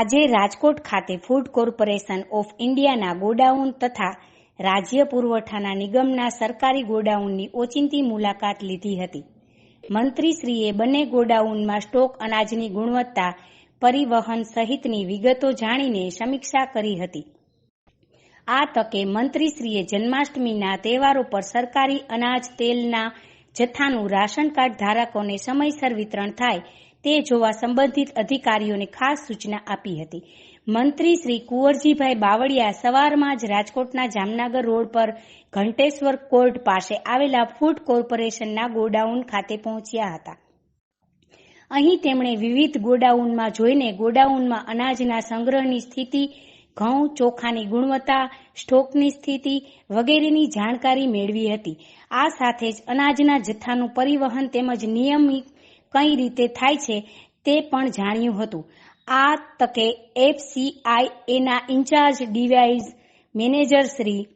આજે રાજકોટ ખાતે food corporation of ઇન્ડિયાના ગોડાઉન તથા રાજ્ય પુરવઠાના નિગમના સરકારી ગોડાઉનની ઓચિંતી મુલાકાત લીધી હતી. મંત્રીશ્રીએ બંને ગોડાઉનમાં સ્ટોક અનાજની ગુણવત્તા, પરિવહન સહિતની વિગતો જાણીને સમીક્ષા કરી હતી. આ તકે મંત્રીશ્રીએ જન્માષ્ટમીના તહેવારો પર સરકારી અનાજ તેલના જથ્થાનું રાશન કાર્ડ ધારકોને સમયસર વિતરણ થાય તે જોવા સંબંધિત અધિકારીઓને ખાસ સૂચના આપી હતી. મંત્રી શ્રી કુંવરજીભાઈ બાવળિયા સવારમાં જ રાજકોટના જામનગર રોડ પર ઘંટેશ્વર કોર્ટ પાસે આવેલા ફૂડ કોર્પોરેશનના ગોડાઉન ખાતે પહોંચ્યા હતા. અહીં તેમણે વિવિધ ગોડાઉનમાં જોઈને ગોડાઉનમાં અનાજના સંગ્રહની સ્થિતિ, ઘઉં, ચોખાની ગુણવત્તા, સ્ટોકની સ્થિતિ વગેરેની જાણકારી મેળવી હતી. આ સાથે જ અનાજના જથ્થાનું પરિવહન તેમજ નિયમિત કઈ રીતે થાય છે તે પણ જાણ્યું હતું. આ તકે એફસીઆઈએના incharge device manager Shri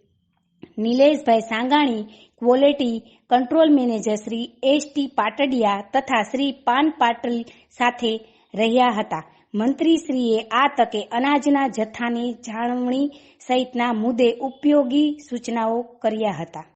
Nileshbhai Sangani, quality control manager Shri S T Patadia તથા શ્રી પાન પાટલ સાથે રહ્યા હતા. મંત્રીશ્રીએ આ તકે અનાજના જથ્થાની જાળવણી સહિતના મુદ્દે ઉપયોગી સૂચનાઓ કર્યા હતા.